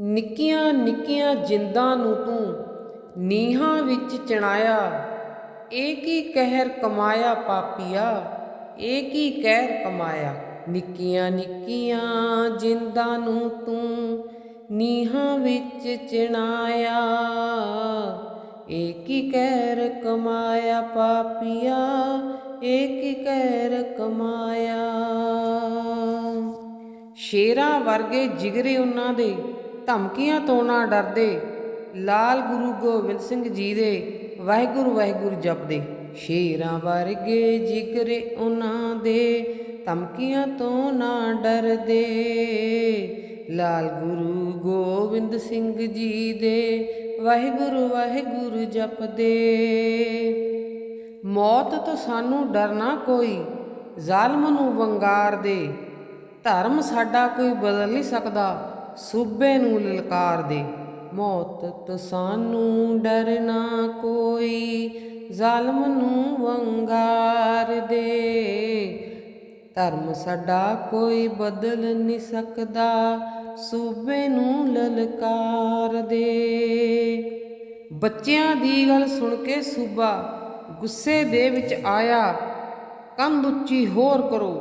ਨਿੱਕੀਆਂ ਨਿੱਕੀਆਂ ਜਿੰਦਾਂ ਨੂੰ ਤੂੰ ਨੀਹਾਂ ਵਿੱਚ ਚਣਾਇਆ। ਇਹ ਕੀ ਕਹਿਰ ਕਮਾਇਆ ਪਾਪੀਆ? ਇਹ ਕੀ ਕਹਿਰ ਕਮਾਇਆ? ਨਿੱਕੀਆਂ ਨਿੱਕੀਆਂ ਜਿੰਦਾਂ ਨੂੰ ਤੂੰ ਨੀਹਾਂ ਵਿੱਚ ਚਿਣਾਇਆ। ਇਹ ਕੀ ਕਹਿਰ ਕਮਾਇਆ ਪਾਪੀਆ? ਇਹ ਕੀ ਕਹਿਰ ਕਮਾਇਆ? ਸ਼ੇਰਾਂ ਵਰਗੇ ਜਿਗਰੇ ਉਹਨਾਂ ਦੇ। ਧਮਕੀਆਂ ਤੋਂ ਨਾ ਡਰਦੇ। ਲਾਲ ਗੁਰੂ ਗੋਬਿੰਦ ਸਿੰਘ ਜੀ ਦੇ ਵਾਹਿਗੁਰੂ ਵਾਹਿਗੁਰੂ ਜਪਦੇ। ਸ਼ੇਰਾਂ ਵਰਗੇ ਜਿਗਰੇ ਉਹਨਾਂ ਦੇ, ਧਮਕੀਆਂ ਤੋਂ ਨਾ ਡਰਦੇ। ਲਾਲ ਗੁਰੂ ਗੋਬਿੰਦ ਸਿੰਘ ਜੀ ਦੇ ਵਾਹਿਗੁਰੂ ਵਾਹਿਗੁਰੂ ਜਪਦੇ। ਮੌਤ ਤੋਂ ਸਾਨੂੰ ਡਰਨਾ ਕੋਈ, ਜ਼ਾਲਮ ਨੂੰ ਵੰਗਾਰ ਦੇ। ਧਰਮ ਸਾਡਾ ਕੋਈ ਬਦਲ ਨਹੀਂ ਸਕਦਾ। ਸੂਬੇ ਨੂੰ ਲਲਕਾਰ ਦੇ। ਮੌਤ ਤੋਂ ਸਾਨੂੰ ਡਰਨਾ ਕੋਈ, ਜ਼ਾਲਮ ਨੂੰ ਵੰਗਾਰ ਦੇ। ਧਰਮ ਸਾਡਾ ਕੋਈ ਬਦਲ ਨਹੀਂ ਸਕਦਾ, ਸੂਬੇ ਨੂੰ ਲਲਕਾਰ ਦੇ। ਬੱਚਿਆਂ ਦੀ ਗੱਲ ਸੁਣ ਕੇ ਸੂਬਾ ਗੁੱਸੇ ਦੇ ਵਿੱਚ ਆਇਆ, ਕੰਧ ਉੱਚੀ ਹੋਰ ਕਰੋ,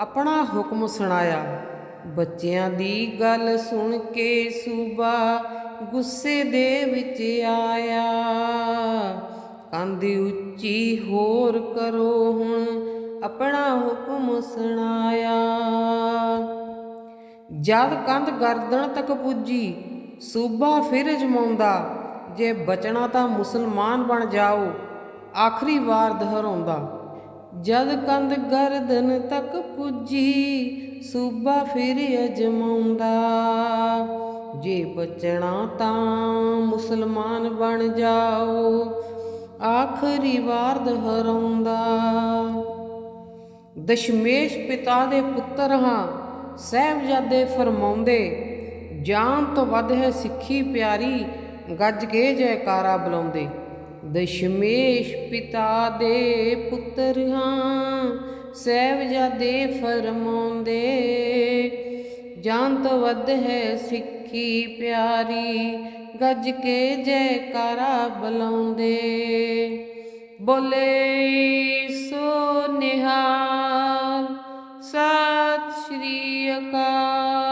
ਆਪਣਾ ਹੁਕਮ ਸੁਣਾਇਆ। ਬੱਚਿਆਂ ਦੀ ਗੱਲ ਸੁਣ ਕੇ ਸੂਬਾ ਗੁੱਸੇ ਦੇ ਵਿੱਚ ਆਇਆ। ਕੰਧ ਉੱਚੀ ਹੋਰ ਕਰੋ ਹੁਣ ਆਪਣਾ ਹੁਕਮ ਸੁਣਾਇਆ। ਜਦ ਕੰਧ ਗਰਦਨ ਤੱਕ ਪੁੱਜੀ, ਸੂਬਾ ਫਿਰ ਜਮਾਉਂਦਾ, ਜੇ ਬਚਣਾ ਤਾਂ ਮੁਸਲਮਾਨ ਬਣ ਜਾਓ, ਆਖਰੀ ਵਾਰ ਦੁਹਰਾਉਂਦਾ। ਜਦ ਕੰਧ ਗਰਦਨ ਤੱਕ ਪੁੱਜੀ, ਸੂਬਾ ਫਿਰ ਅਜਮਾਉਂਦਾ। ਜੇ ਬਚਣਾ ਤਾਂ ਮੁਸਲਮਾਨ ਬਣ ਜਾਓ, ਆਖਰੀ ਵਾਰ ਦੁਹਰਾਉਂਦਾ ਦਸ਼ਮੇਸ਼ ਪਿਤਾ ਦੇ ਪੁੱਤਰ ਹਾਂ, ਸਹਿਬਜ਼ਾਦੇ ਫਰਮਾਉਂਦੇ, ਜਾਨ ਤੋਂ ਵੱਧ ਹੈ ਸਿੱਖੀ ਪਿਆਰੀ, ਗੱਜ ਕੇ ਜੈਕਾਰਾ ਬੁਲਾਉਂਦੇ। ਦਸ਼ਮੇਸ਼ ਪਿਤਾ ਦੇ ਪੁੱਤਰ ਹਾਂ, ਸਹਿਬਜ਼ਾਦੇ ਫਰਮਾਉਂਦੇ, ਜਾਨ ਤੋਂ ਵੱਧ ਹੈ ਸਿੱਖੀ ਪਿਆਰੀ, ਗੱਜ ਕੇ ਜੈਕਾਰਾ ਬੁਲਾਉਂਦੇ। ਬੋਲੇ, ਸੋ ਨਿਹਾਲ, ਸਤਿ ਸ਼੍ਰੀ ਅਕਾਲ।